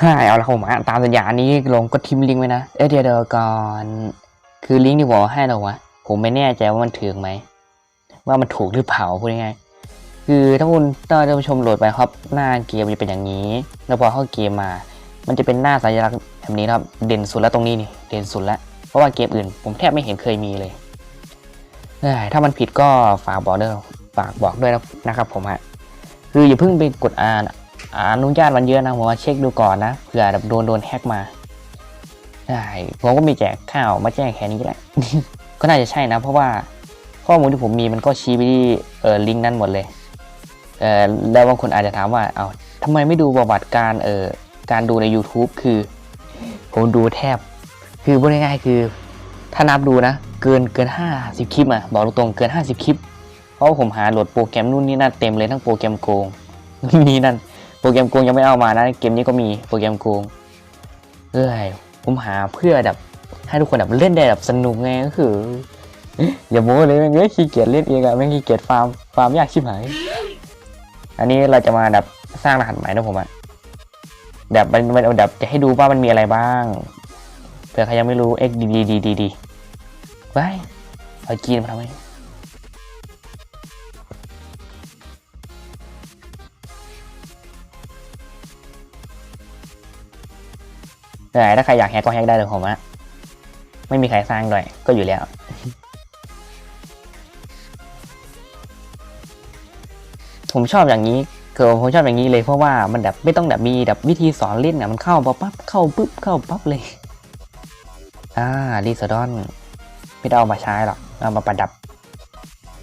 ใช่เอาละผมอะตามสัญญานี้ลงก็ทิมลิงก์ไว้นะ เอเดี๋ยวเดี๋ยวก่อน คือลิงก์ที่บอกให้เราวะ ผมไม่แน่ใจว่ามันถึงไหม ว่ามันถูกหรือเปล่าพูดง่ายคือถ้าคุณถ้าท่านผู้ชมโหลดไปครับ หน้าเกมจะเป็นอย่างนี้ แล้วพอเข้าเกมมา มันจะเป็นหน้าสัญลักษณ์แบบนี้ครับ เด่นสุดแล้วตรงนี้นี่ เด่นสุดแล้ว เพราะว่าเกมอื่น ผมแทบไม่เห็นเคยมีเลย ถ้ามันผิดก็ฝากบอกด้วยฝากบอกด้วยนะนะครับผมฮะ คืออย่าเพิ่งไปกดอ่าน อนุญาตมันเยอะนะผมว่าเช็คดูก่อนนะเผื่อแบบโดนโดนแฮกมาใช่ผมก็มีแจกข้าวมาแจ้งแค่นี้แหละ ก็น่าจะใช่นะ เพราะว่าข้อมูลที่ผมมีมันก็ชี้ไปที่เออลิงก์นั้นหมดเลยเออแล้วบางคนอาจจะถามว่าเอาทำไมไม่ดูประวัติการเออการดูใน YouTube คือ ผมดูแทบ คือพูดง่ายๆคือ ถ้านับดูนะ เกินเกิน 50 คลิปอะบอกตรงๆเกิน 50 คลิป เพราะว่าผมหาโหลดโปรแกรมนู่นนี่นั่นเต็มเลยทั้งโปรแกรมโกงนู่นนี่นั่น โปรแกรมโกงยังไม่เอามานะ เกมนี้ก็มีโปรแกรมโกงเอ้ยผมหาเพื่อแบบให้ทุกคนแบบเล่นได้แบบสนุกไงก็คืออย่าโม้เลยแม่งเอ้ยขี้เกียจเล่นเองอะแม่งขี้เกียจฟาร์มฟาร์มยากชิบหายอันนี้เราจะมาแบบสร้างรหัสใหม่นะผมอะแบบมันมันแบบจะให้ดูว่ามันมีอะไรบ้างเผื่อใครยังไม่รู้ x d d d d d ไว้เอาจีนมาทำไม แต่ถ้าใครอยากแฮกก็แฮกได้เลยผมอะไม่มีใครสร้างด้วยก็อยู่แล้ว ผมชอบอย่างนี้คือผมชอบอย่างนี้เลยเพราะว่ามันแบบไม่ต้องแบบมีแบบวิธีสอนเล่นอะมันเข้าปั๊บเข้าปุ๊บเข้าปั๊บเลย อ่ารีสดอนไม่ได้เอามาใช้หรอกเอามาประดับ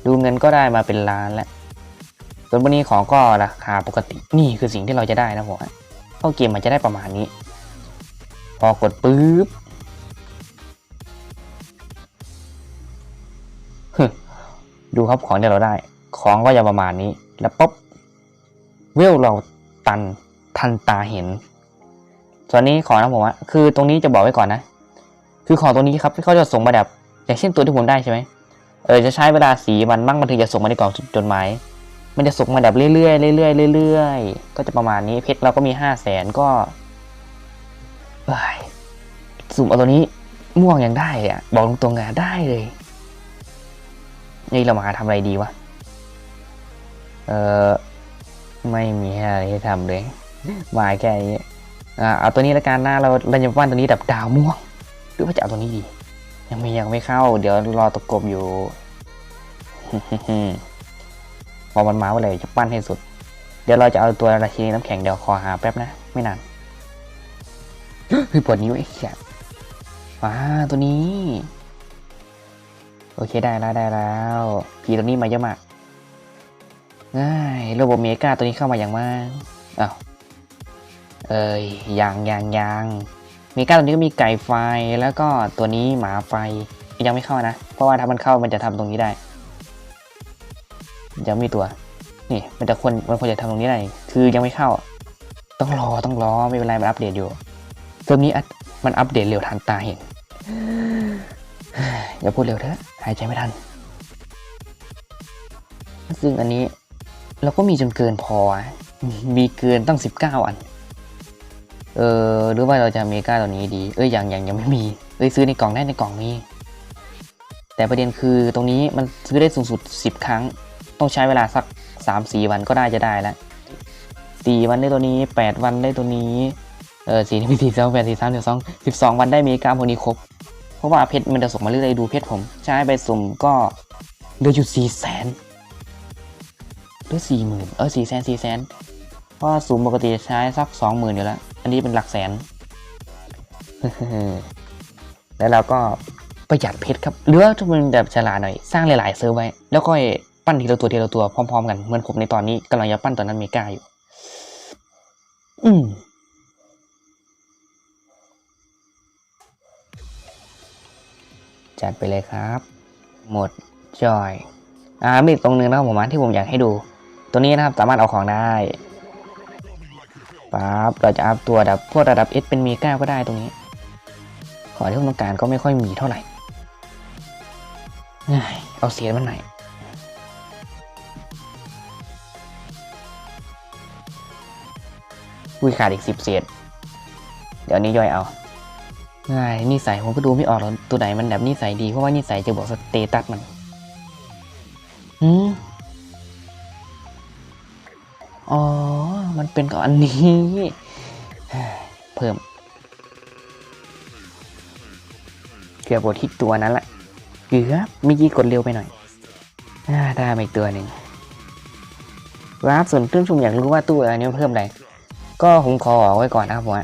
ดูเงินก็ได้มาเป็นล้านแล้วส่วนวันนี้ของก็ราคาปกตินี่คือสิ่งที่เราจะได้นะผมเข้าเกมมันจะได้ประมาณนี้ อกดปุ๊บดูครับของที่เราได้ ของก็จะประมาณนี้ แล้วปุ๊บเวลเราตันทันตาเห็น ส่วนนี้ของนะผมอะคือตรงนี้จะบอกไว้ก่อนนะ คือของตรงนี้ครับเขาจะส่งมาแบบอย่างเช่นตัวที่ผมได้ใช่ไหมเออจะใช้เวลาสีวันบ้างมันถึงจะส่งมาในกล่องจดหมายมันจะส่งมาแบบเรื่อยๆเรื่อยๆเรื่อยๆก็จะประมาณนี้เพชรเราก็มีห้าแสนก็ สุ่มเอาตัวนี้ม่วงยังได้เลยอะบอกตรงๆอะได้เลย นี่เรามาทำอะไรดีวะ เออไม่มีอะไรให้ทำเลยมาแค่นี้อ่าเอาตัวนี้ละกันนะเราเราจะปั้นตัวนี้แบบดาวม่วง หรือว่าจะเอาตัวนี้ดี ยังไม่ยังไม่เข้า เดี๋ยวรอตะกบอยู่พอมันมาเมื่อไหร่จะปั้นให้สุด เดี๋ยวเราจะเอาตัวราชินีน้ำแข็งเดี๋ยวขอหาแป๊บนะ ไม่นาน เฮ้ยปวดนิ้วไอ้แฉะว้าตัวนี้ โอเคได้แล้วได้แล้วผีตัวนี้มาเยอะมากง่ายระบบเมกาตัวนี้เข้ามาอย่างมากอ้าวเอ้ยยังยังยังเมกาตัวนี้ก็มีไก่ไฟแล้วก็ตัวนี้หมาไฟยังไม่เข้านะ เพราะว่าถ้ามันเข้ามันจะทำตรงนี้ได้ยังไม่มีตัว นี่มันจะควรมันควรจะทำตรงนี้ได้ คือยังไม่เข้า ต้องรอต้องรอไม่เป็นไรมันอัปเดตอยู่ เติมนี้มันอัปเดตเร็วทันตาเห็น อย่าพูดเร็วเถอะ หายใจไม่ทัน ซึ่งอันนี้เราก็มีจนเกินพอ มีเกินตั้ง 19 อัน เออหรือว่าเราจะเมกาตัวนี้ดี เอ้ยยังอยังยังไม่มี เอ้ยซื้อในกล่องได้ในกล่องมีแต่ประเด็นคือตรงนี้มันซื้อได้สูงสุด 10 ครั้ง ต้องใช้เวลาสัก 3-4 วันก็ได้จะได้แล้ว 4 วันได้ตัวนี้ 8 วันได้ตัวนี้ เออสี่ที่สี่สองแปดสี่สามสิบสองสิบสองวันได้เมกาพวกนี้ครบ เพราะว่าเพชรมันจะส่งมาเรื่อยๆดูเพชรผม ใช้ไปสุ่มก็เหลืออยู่สี่แสนหรือสี่หมื่นเออสี่แสนสี่แสนเพราะสุ่มปกติใช้สักสองหมื่นอยู่แล้ว อันนี้เป็นหลักแสน แล้วเราก็ประหยัดเพชรครับหรือว่าถ้ามันแบบฉลาดหน่อย สร้างหลายๆเซิร์ฟไว้ แล้วก็ปั้นทีละตัวทีละตัวพร้อม ๆ กัน เหมือนผมในตอนนี้กำลังจะปั้นตัวนั้นเมกาอยู่ อืม จัดไปเลยครับ หมดจอยอ่ามีอีกตรงนึงนะครับผมอะที่ผมอยากให้ดู ตัวนี้นะครับสามารถเอาของได้ปั๊บเราจะอัพตัวดับพวกระดับ S เป็นเมกาก็ได้ตรงนี้ ขอที่ผมต้องการก็ไม่ค่อยมีเท่าไหร่เอาเสียมันไหนอยอุ้ยขาดอีกสิบเศษ เดี๋ยวนี้ย่อยเอา ง่ายนิสัยผมก็ดูไม่ออกหรอกตัวไหนมันแบบนิสัยดีเพราะว่านิสัยจะบอกสเตตัสมันอืมอ๋อ มันเป็นกับอันนี้ เพิ่ม เกือบกดที่ตัวนั้นแหละเกือบมื่อกี้กดเร็วไปหน่อยอได้มาอีกตัวหนึ่งครับส่วนเครื่องชุมอยากรู้ว่าตู้อันนี้เพิ่มอะไร ก็ผมขอบอกไว้ก่อนนะครับผม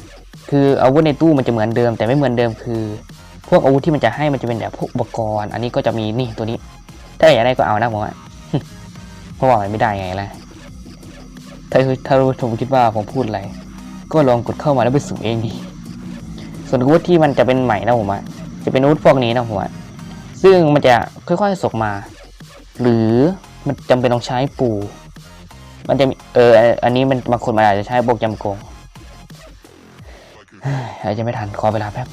คืออาวุธในตู้มันจะเหมือนเดิม แต่ไม่เหมือนเดิมคือ พวกอาวุธที่มันจะให้มันจะเป็นแบบพวกอุปกรณ์ อันนี้ก็จะมีนี่ตัวนี้ ถ้าอยากได้ก็เอานะผมว่าเพราะว่ามันไม่ได้ไงล่ะถ้าถ้ารู้ผมคิดว่าผมพูดอะไร ก็ลองกดเข้ามาแล้วไปสุ่มเองดีส่วนอาวุธที่มันจะเป็นใหม่นะผมว่าจะเป็นอาวุธพวกนี้นะผมว่าซึ่งมันจะค่อยๆสกมา หรือมันจำเป็นต้องใช้ปู มันจะมีเอออันนี้มันบางคนมันอาจจะใช้โปรแกรมโกง อาจจะไม่ทันขอเวลาแป๊บ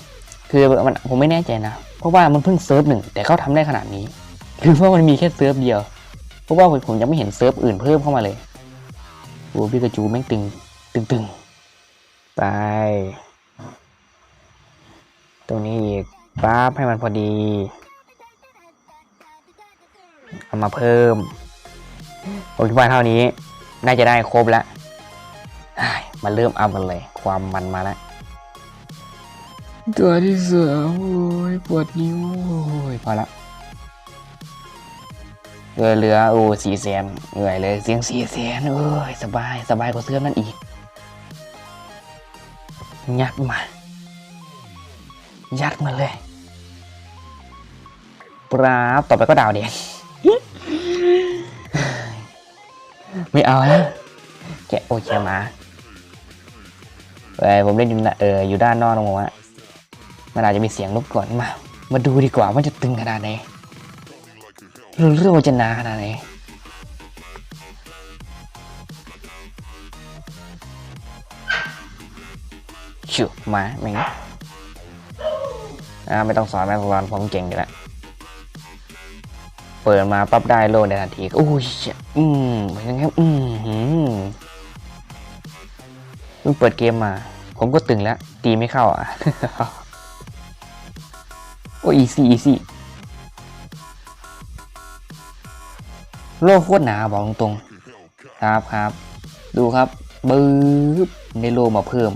คือมันผมไม่แน่ใจนะ เพราะว่ามันเพิ่งเซิร์ฟหนึ่งแต่เขาทำได้ขนาดนี้ หรือว่ามันมีแค่เซิร์ฟเดียว เพราะว่าผมยังไม่เห็นเซิร์ฟอื่นเพิ่มเข้ามาเลยโอ้พี่กระจูแม่งตึงตึงตึงไป ตรงนี้อีกปั๊บให้มันพอดี เอามาเพิ่ม ผมคิดว่าเท่านี้ น่าจะได้ครบแล้ว มาเริ่มเอากันเลย ความมันมาแล้ว ตัวที่เสามโอ้ยปวดนิ้วโอ้ยพอละเหลือเหลือโอ้สี่แสนเหนื่อยเลยเสียงสี่แสนโอ้ยสบายสบายกว่าเสื้อนั่นอีกยัดมา ยัดมาเลยปราบต่อไปก็ดาวเด็กไม่เอาแล้วแกโอเคมาเอ้ยผมเล่นอยู่นะเอออยู่ด้านนอกนะผมว่า มันอาจจะมีเสียงรบกวนมา มาดูดีกว่าว่าจะตึงขนาดไหนหรือเรื่องจะนาขนาดไหนชิวมาไม่งั้นอ่าไม่ต้องสอนไม่ต้องสอนผมเก่งอยู่แล้วเปิดมาปั๊บได้โลในทันทีโอ้ยยอืมเหมือนกันครับอืมหืมเพิ่งเปิดเกมมา ผมก็ตึงแล้ว ตีไม่เข้าอะ อ้อีซี่อีซี่โลกโคตรหนาบอกตรงๆครับครับ ดูครับบึ๊บในโลมาเพิ่ม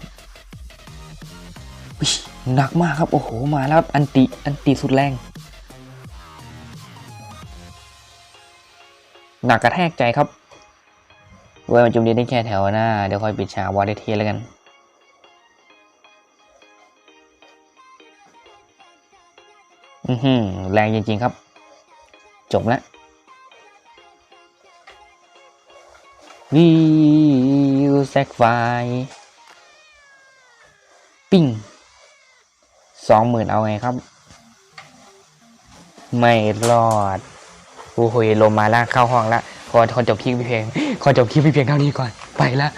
หนักมากครับ โอ้โห มาแล้วอันติ อันติสุดแรง หนักกระแทกใจครับเว้ยมันจุ่มเดียนได้แค่แถวหน้า เดี๋ยวค่อยปิดฉากวอลเลเทียแล้วกัน อือหือแรงจริงๆครับ จบแล้ววิวแซกไฟปิ้งสองหมื่นเอาไงครับ ไม่รอดโอ้โหลมมาแล้วเข้าห้องละขอขอจบคลิปพี่เพียงขอจบคลิปพี่เพียงเท่านี้ก่อนไปละ